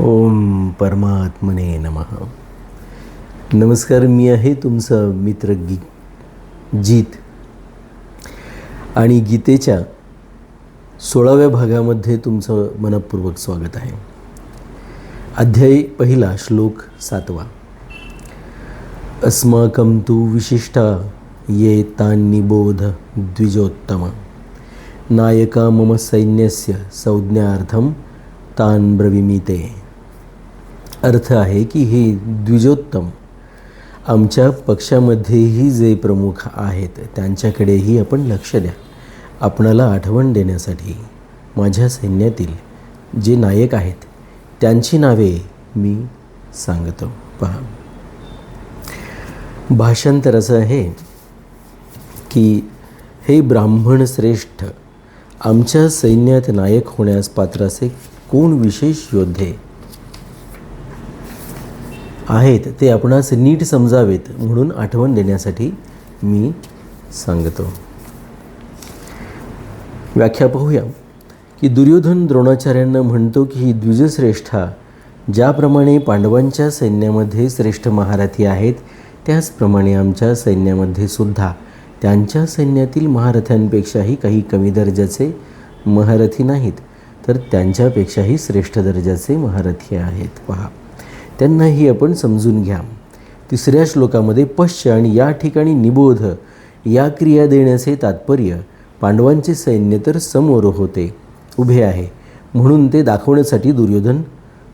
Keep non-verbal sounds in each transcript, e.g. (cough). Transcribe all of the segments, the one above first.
ओम परमात्मने नमः. नमस्कार मी आहे तुमचा मित्र गी जीत. आणि गीतेच्या सोळाव्या भागामध्ये तुमचं मनपूर्वक स्वागत आहे. अध्याय पहिला श्लोक सातवा. अस्माकं तु विशिष्टा ये तान्निबोध द्विजोत्तम. नायका मम सैन्यस्य संज्ञार्थं तान् ब्रविमी ते. अर्थ आहे की हे द्विजोत्तम. आमच्या पक्षामध्येही जे प्रमुख आहेत त्यांच्याकडेही आपण लक्ष द्या. आपणाला आठवण देण्यासाठी माझ्या सैन्यातील जे नायक आहेत त्यांची नावे मी सांगतो. पहा. भाषांतर असं आहे की हे ब्राह्मण श्रेष्ठ आमच्या सैन्यात नायक होण्यास पात्र असे कोण विशेष योद्धे आहेत ते आपणास नीट समजावेत म्हणून आठवण देण्यासाठी मी सांगतो. व्याख्या पाहूया. की दुर्योधन द्रोणाचार्यांना म्हणतो की ही द्विजश्रेष्ठा ज्याप्रमाणे पांडवांच्या सैन्यामध्ये श्रेष्ठ महारथी आहेत त्याचप्रमाणे आमच्या सैन्यामध्ये सुद्धा. त्यांच्या सैन्यातील महारथ्यांपेक्षाही काही कमी दर्जाचे महारथी नाहीत तर त्यांच्यापेक्षाही श्रेष्ठ दर्जाचे महारथी आहेत. पहा. त्यांनाही आपण समजून घ्या. तिसऱ्या श्लोकामध्ये पश्य आणि या ठिकाणी निबोध. या क्रिया देण्याचे तात्पर्य पांडवांचे सैन्य तर समोर होते उभे आहे. म्हणून ते दाखवण्यासाठी दुर्योधन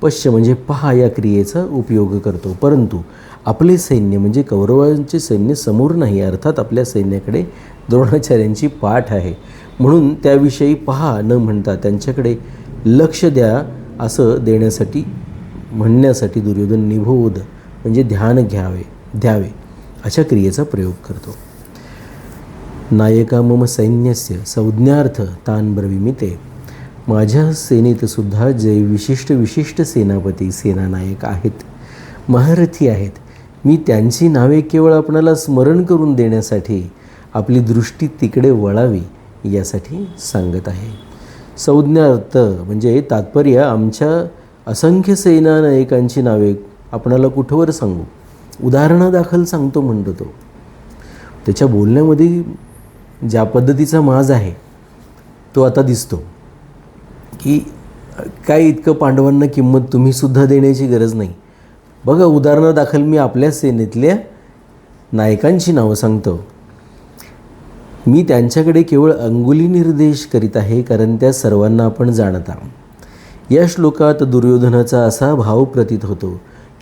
पश्य म्हणजे पहा या क्रियेचा उपयोग करतो. परंतु आपले सैन्य म्हणजे कौरवांचे सैन्य समोर नाही अर्थात आपल्या सैन्याकडे द्रोणाचार्यांची पाठ आहे. म्हणून त्याविषयी पहा न म्हणता त्यांच्याकडे लक्ष द्या असं देण्यासाठी म्हणण्यासाठी दुर्योधन निबोध म्हणजे ध्यान घ्यावे द्यावे अशा क्रियेचा प्रयोग करतो. नायका मम सैन्यस्य संज्ञार्थ तान ब्रविमी ते माझ्या सेनेतसुद्धा जे विशिष्ट विशिष्ट सेनापती सेनानायक आहेत महारथी आहेत मी त्यांची नावे केवळ आपणाला स्मरण करून देण्यासाठी आपली दृष्टी तिकडे वळावी यासाठी सांगत आहे. संज्ञार्थ म्हणजे तात्पर्य आमच्या असंख्य सेना नायकांची नावे आपणाला कुठवर सांगू? उदाहरणादाखल सांगतो म्हणतो तो. त्याच्या बोलण्यामध्ये ज्या पद्धतीचा माज आहे तो आता दिसतो. की काय इतकं पांडवांना किंमत तुम्हीसुद्धा देण्याची गरज नाही. बघा उदाहरणादाखल मी आपल्या सेनेतल्या नायकांची नावं सांगतो. मी त्यांच्याकडे केवळ अंगुली निर्देश करीत आहे कारण त्या सर्वांना आपण जाणता. या श्लोकात दुर्योधनाचा असा भाव प्रतीत होतो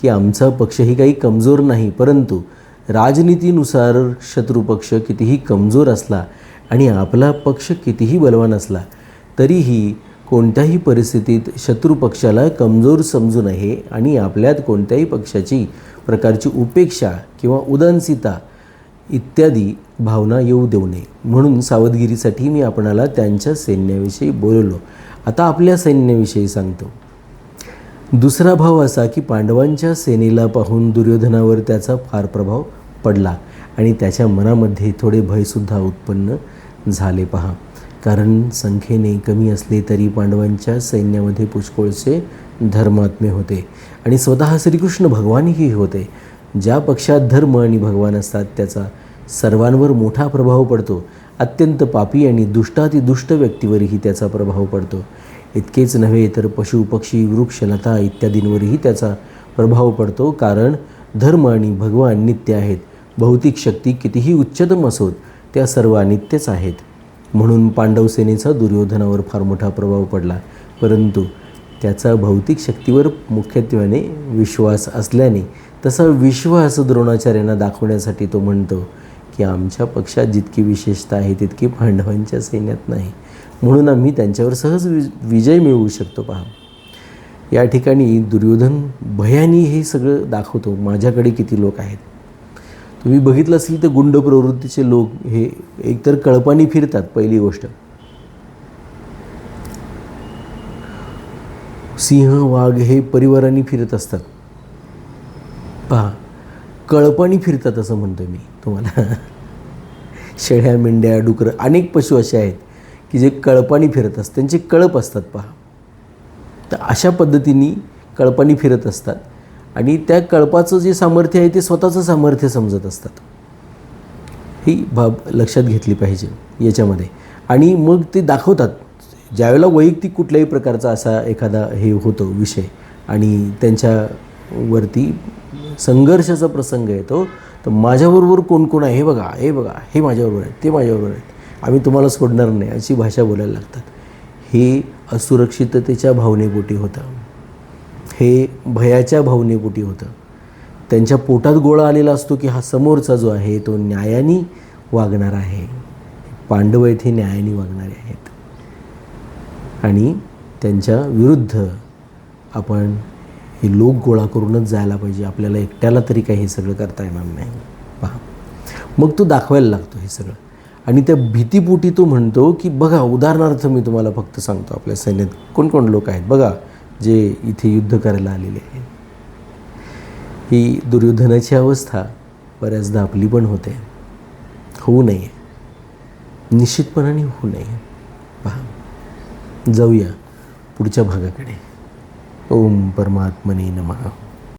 की आमचा पक्षही काही कमजोर नाही परंतु राजनीतीनुसार शत्रुपक्ष कितीही कमजोर असला आणि आपला पक्ष कितीही बलवान असला तरीही कोणत्याही परिस्थितीत शत्रुपक्षाला कमजोर समजू नये आणि आपल्यात कोणत्याही पक्षाची प्रकारची उपेक्षा किंवा उदासीनता इत्यादी भावना येऊ देऊ नये. म्हणून सावधगिरीसाठी मी आपणाला त्यांच्या सैन्याविषयी बोललो. आता आपल्या सैन्याविषयी सांगतो. दुसरा भाव असा की पांडवांच्या सेनेला पाहून दुर्योधनावर त्याचा फार प्रभाव पडला आणि त्याच्या मनामध्ये थोडे भयसुद्धा उत्पन्न झाले पहा. कारण संख्येने कमी असले तरी पांडवांच्या सैन्यामध्ये पुष्कळचे धर्मात्मे होते आणि स्वतः श्रीकृष्ण भगवानही होते. ज्या पक्षात धर्म आणि भगवान असतात त्याचा सर्वांवर मोठा प्रभाव पडतो. अत्यंत पापी आणि दुष्टातिदुष्ट व्यक्तीवरही त्याचा प्रभाव पडतो. इतकेच नव्हे तर पशु पक्षी वृक्ष लता इत्यादींवरही त्याचा प्रभाव पडतो कारण धर्म आणि भगवान नित्य आहेत. भौतिक शक्ती कितीही उच्चतम असोत त्या सर्व अनित्यच आहेत. म्हणून पांडवसेनेचा दुर्योधनावर फार मोठा प्रभाव पडला. परंतु त्याचा भौतिक शक्तीवर मुख्यत्वाने विश्वास असल्याने तसा विश्वास द्रोणाचार्यांना दाखवण्यासाठी तो म्हणतो की आमच्या पक्षात जितकी विशेषता आहे तितकी पांडवांच्या सैन्यात नाही. म्हणून आम्ही त्यांच्यावर सहज वि विजय मिळवू शकतो पहा. या ठिकाणी दुर्योधन भयानी हे सगळं दाखवतो माझ्याकडे किती लोक आहेत. तुम्ही बघितलं असेल तर गुंड प्रवृत्तीचे लोक हे एकतर कळपानी फिरतात पहिली गोष्ट. सिंह वाघ हे परिवाराने फिरत असतात. कळपानी फिरतात असं म्हणतो मी तुम्हाला. (laughs) शेळ्या मेंढ्या डुकरं अनेक पशु असे आहेत की जे कळपानी फिरत असतात. त्यांचे कळप असतात पहा. तर अशा पद्धतीने कळपानी फिरत असतात आणि त्या कळपाचं जे सामर्थ्य आहे ते स्वतःचं सामर्थ्य समजत असतात. ही बाब लक्षात घेतली पाहिजे याच्यामध्ये. आणि मग ते दाखवतात. ज्यावेळेला वैयक्तिक कुठल्याही प्रकारचा असा एखादा हे होतो विषय आणि त्यांच्यावरती संघर्षाचा प्रसंग येतो तर माझ्याबरोबर कोण कोण आहे हे बघा हे बघा हे माझ्याबरोबर आहे ते माझ्याबरोबर आहेत. आम्ही तुम्हाला सोडणार नाही अशी भाषा बोलायला लागतात. हे असुरक्षिततेच्या भावनेपोटी होतं. हे भयाच्या भावनेपोटी होतं. त्यांच्या पोटात गोळा आलेला असतो की हा समोरचा जो आहे तो न्यायाने वागणार आहे. पांडव येथे न्यायाने वागणारे आहेत. आणि त्यांच्या विरुद्ध आपण हे लोक गोळा करूनच जायला पाहिजे. आपल्याला एकट्याला तरी काही हे सगळं करता येणार नाही. पहा. मग तो दाखवायला लागतो हे सगळं. आणि त्या भीतीपोटी तो म्हणतो की बघा उदाहरणार्थ मी तुम्हाला फक्त सांगतो. आपल्या सैन्यात कोण कोण लोक आहेत? बघा जे इथे युद्ध करायला आलेले आहेत. ही दुर्योधनाची अवस्था बऱ्याचदा आपली पण होते. होऊ नये. निश्चितपणाने होऊ नये. पहा. जाऊया पुढच्या भागाकडे. ओम परमात्मने नमः।